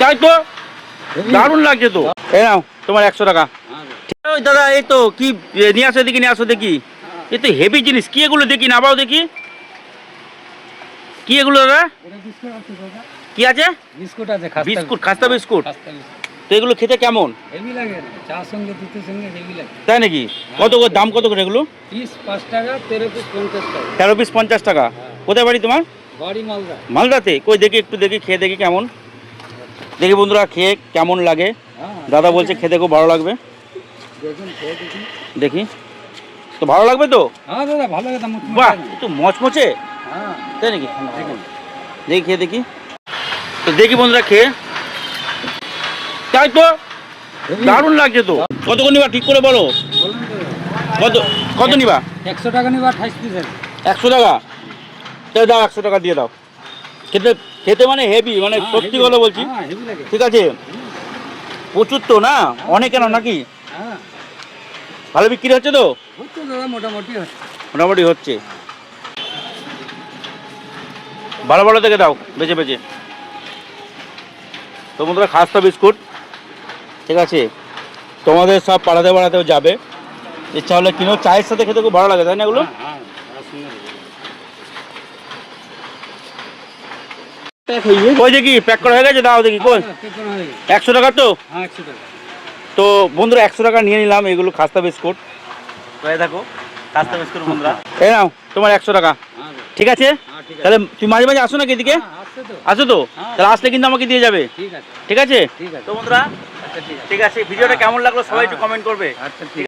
তাই তো? দারুণ লাগছে তো। এই নাও তোমার একশো টাকা। ওই দাদা এই তো কি নিয়ে আসো দেখি নিয়ে আসো দেখি। এ তো হেভি জিনিস কি এগুলো দেখি নামাও দেখি। কি এগুলো দাদা? কি আছে? বিস্কুট আছে বিস্কুট খাস্তা বিস্কুট। তো এগুলো খেতে কেমন? হেভি লাগে চার সঙ্গে দুধের সঙ্গে হেভি লাগে। তাই নাকি? কত করে দাম কত করে এগুলো? পিস পাঁচ টাকা তেরো পিস পঞ্চাশ টাকা। তেরো পিস পঞ্চাশ টাকা। কোথায় বাড়ি তোমার? বাড়ি মালদা। মালদাতে? কই দেখি একটু দেখি খেয়ে দেখি কেমন। দেখি বন্ধুরা খেয়ে কেমন লাগে? হ্যাঁ দাদা বলছে খেতে খুব ভালো লাগবে। দেখি। তো ভালো লাগবে তো? হ্যাঁ বাহ মচমচে? হ্যাঁ। তাই নাকি? দেখি খেয়ে দেখি। তো দেখি বন্ধুরা খেয়ে। তাই তো? দারুণ লাগছে তো। কত করে নিবা? ঠিক করে বলো। কত কত নিবা? একশো টাকা নিবা আঠাইশ পিস একশো টাকা? তাই দাও একশো টাকা দিয়ে দাও। খেতে খেতে মানে হেভি মানে হ্যাঁ, সত্যি কথা বলছি। হ্যাঁ ঠিক আছে? প্রচুর তো না? অনেক কেন নাকি? হ্যাঁ। ভালো বিক্রি হচ্ছে তো? মোটামুটি হচ্ছে। মোটামুটি হচ্ছে। ভালো ভালো থেকে দাও বেছে বেছে। তো বন্ধুরা খাস্তা বিস্কুট। ঠিক আছে? তোমাদের সব পাড়াতে পাড়াতেও যাবে। ইচ্ছা হলে কিনো চায়ের সাথে খেতে খুব ভালো লাগে তাই না এগুলো হ্যাঁ হ্যাঁ তার সঙ্গে দেবো। ওই দেখি প্যাক করা হয়ে গেছে? দাও দেখি কই হ্যাঁ, কোনো? একশো টাকা তো? হ্যাঁ তো বন্ধুরা একশো টাকা নিয়ে নিলাম এগুলো খাস্তা বিস্কুট। দেখো খাস্তা বিস্কুট বন্ধুরা। এই নাও তোমার একশো টাকা। হ্যাঁ ঠিক আছে? তাহলে তুমি মাঝে মাঝে আসো নাকি এদিকে? আসো তো। তাহলে আসলে কিন্তু আমাকে দিয়ে যাবে। ঠিক আছে। ঠিক আছে? তো বন্ধুরা আচ্ছা ঠিক আছে। ভিডিওটা কেমন লাগল সবাই একটু কমেন্ট করবে। আচ্ছা ঠিক